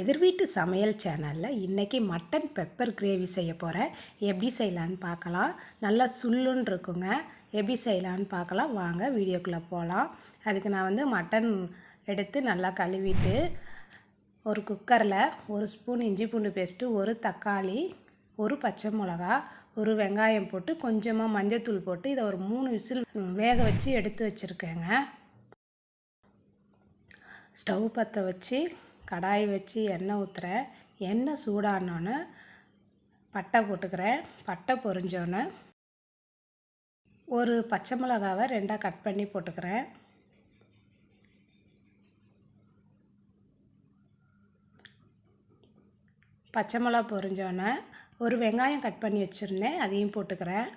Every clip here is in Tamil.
எதிர் வீட்டு சமையல் சேனலில் இன்றைக்கி மட்டன் பெப்பர் கிரேவி செய்ய போகிறேன் எப்படி செய்யலான்னு பார்க்கலாம். நல்லா சுல்லுன்னு இருக்குங்க. எப்படி செய்யலான்னு பார்க்கலாம். வாங்க வீடியோக்குள்ளே போகலாம் அதுக்கு நான் வந்து மட்டன் எடுத்து நல்லா கழுவிட்டு ஒரு குக்கரில் ஒரு ஸ்பூன் இஞ்சி பூண்டு பேஸ்ட்டு ஒரு தக்காளி ஒரு பச்சை மிளகா ஒரு வெங்காயம் போட்டு கொஞ்சமாக மஞ்சத்தூள் போட்டு இதை ஒரு மூணு விசில் வேக வச்சு எடுத்து வச்சுருக்கேங்க. ஸ்டவ் பற்ற வச்சு கடாய் வச்சு எண்ணெய் ஊற்றுறேன் எண்ணெய் சூடானோன்னு பட்டை போட்டுக்கிறேன் பட்டை பொரிஞ்சோன்னே ஒரு பச்சை மிளகாவை ரெண்டாக கட் பண்ணி போட்டுக்கிறேன் பச்சை மிளகா பொரிஞ்சோன்னே ஒரு வெங்காயம் கட் பண்ணி வச்சுருந்தேன். அதையும் போட்டுக்கிறேன்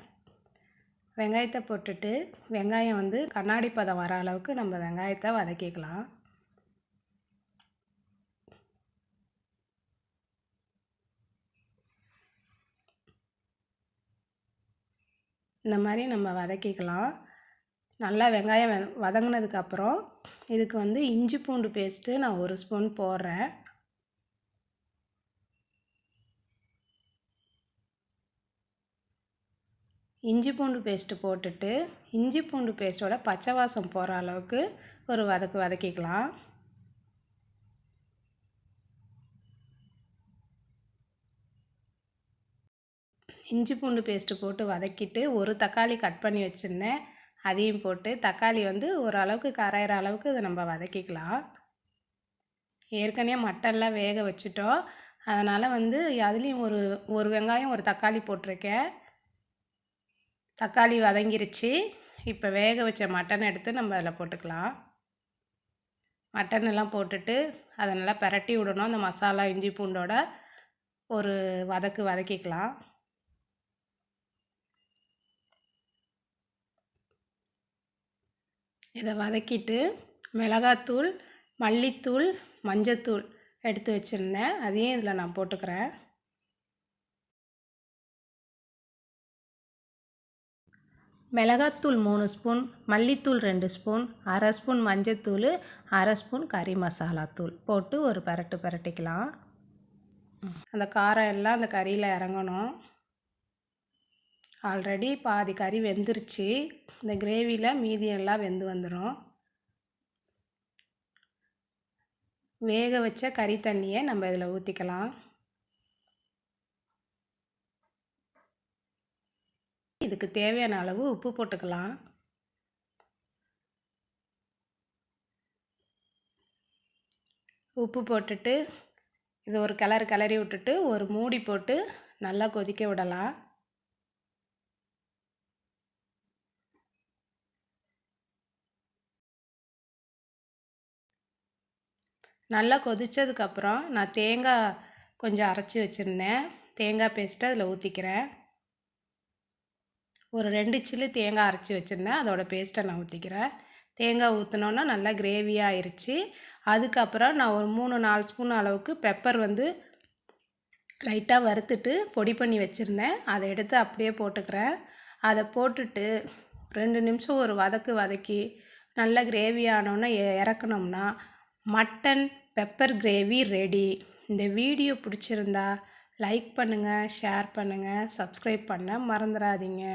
வெங்காயத்தை போட்டுட்டு வெங்காயம் வந்து கண்ணாடி பதம் வர அளவுக்கு நம்ம வெங்காயத்தை வதக்கிக்கலாம். இந்த மாதிரி நம்ம வதக்கிக்கலாம். நல்லா வெங்காயம் வதங்கினதுக்கப்புறம் இதுக்கு வந்து இஞ்சி பூண்டு பேஸ்ட்டு நான் ஒரு ஸ்பூன் போடுறேன். இஞ்சி பூண்டு பேஸ்ட்டு போட்டுட்டு இஞ்சி பூண்டு பேஸ்ட்டோட பச்சை வாசம் போகிற அளவுக்கு ஒரு வதக்கு வதக்கிக்கலாம். இஞ்சி பூண்டு பேஸ்ட்டு போட்டு வதக்கிட்டு ஒரு தக்காளி கட் பண்ணி வச்சுருந்தேன். அதையும் போட்டு தக்காளி வந்து ஓரளவுக்கு கரையிற அளவுக்கு இதை நம்ம வதக்கிக்கலாம். ஏற்கனவே மட்டன்லாம் வேக வச்சுட்டோம். அதனால் வந்து அதுலேயும் ஒரு ஒரு வெங்காயம் ஒரு தக்காளி போட்டிருக்கேன். தக்காளி வதங்கிருச்சு. இப்போ வேக வச்ச மட்டன் எடுத்து நம்ம அதில் போட்டுக்கலாம். மட்டன் எல்லாம் போட்டுட்டு அதை நல்லா பரட்டி விடணும். அந்த மசாலா இஞ்சி பூண்டோட ஒரு வதக்கு வதக்கிக்கலாம். இதை வதக்கிட்டு மிளகாத்தூள் மல்லித்தூள் மஞ்சத்தூள் எடுத்து வச்சுருந்தேன். அதையும் இதில் நான் போட்டுக்கிறேன். மிளகாத்தூள் மூணு ஸ்பூன் மல்லித்தூள் ரெண்டு ஸ்பூன் அரை ஸ்பூன் மஞ்சத்தூள் அரை ஸ்பூன் கறி மசாலாத்தூள் போட்டு ஒரு பரட்டு பரட்டிக்கலாம். அந்த காரம் எல்லாம் அந்த கறியில் இறங்கணும். ஆல்ரெடி பாதி கறி வெந்துருச்சு. இந்த கிரேவியில் மீதி எல்லாம் வெந்து வந்துடும் வேக வச்ச கறி தண்ணியை நம்ம இதில் ஊற்றிக்கலாம் இதுக்கு தேவையான அளவு உப்பு போட்டுக்கலாம். உப்பு போட்டுட்டு இது ஒரு கலர் கலரி விட்டுட்டு ஒரு மூடி போட்டு நல்லா கொதிக்க விடலாம். நல்லா கொதித்ததுக்கப்புறம் நான் தேங்காய் கொஞ்சம் அரைச்சி வச்சுருந்தேன். தேங்காய் பேஸ்ட்டு அதில் ஊற்றிக்கிறேன் ஒரு ரெண்டு சில்லு தேங்காய் அரைச்சி வச்சுருந்தேன். அதோட பேஸ்ட்டை நான் ஊற்றிக்கிறேன் தேங்காய் ஊற்றினோன்னா நல்லா கிரேவியாக ஆயிடுச்சு அதுக்கப்புறம் நான் ஒரு மூணு நாலு ஸ்பூன் அளவுக்கு பெப்பர் வந்து லைட்டாக வறுத்துட்டு பொடி பண்ணி வச்சுருந்தேன். அதை எடுத்து அப்படியே போட்டுக்கிறேன். அதை போட்டுட்டு ரெண்டு நிமிஷம் ஒரு வதக்கு வதக்கி நல்லா கிரேவி ஆனோன்னே இறக்குனோம்னா மட்டன் பெப்பர் கிரேவி ரெடி. இந்த வீடியோ பிடிச்சிருந்தா லைக் பண்ணுங்கள் ஷேர் பண்ணுங்கள் சப்ஸ்கிரைப் பண்ண மறந்துடாதீங்க